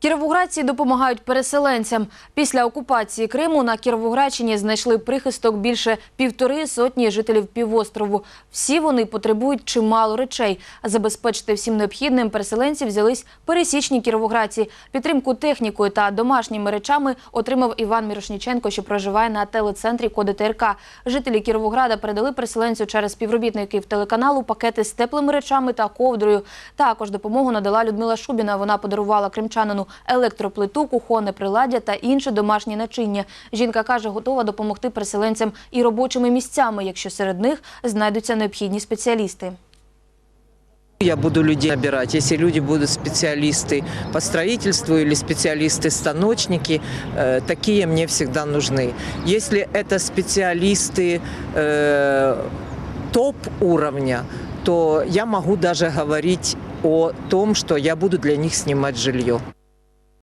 Кіровоградці допомагають переселенцям. Після окупації Криму на Кіровоградщині знайшли прихисток більше півтори сотні жителів півострову. Всі вони потребують чимало речей. Забезпечити всім необхідним переселенців взялись пересічні кіровоградці. Підтримку технікою та домашніми речами отримав Іван Мірошніченко, що проживає на телецентрі Коди ТРК. Жителі Кіровограда передали переселенцю через співробітників телеканалу пакети з теплими речами та ковдрою. Також допомогу надала Людмила Шубіна. Вона подарувала кримчанину електроплиту, кухонне приладдя та інше домашнє начиння. Жінка каже, готова допомогти переселенцям і робочими місцями, якщо серед них знайдуться необхідні спеціалісти. Я буду людей набирать. Если люди будут специалисты по строительству или специалисты-станочники, э, такие мне всегда нужны. Если это специалисты э, топ-уровня, то я могу даже говорить о том, что я буду для них снимать жилье.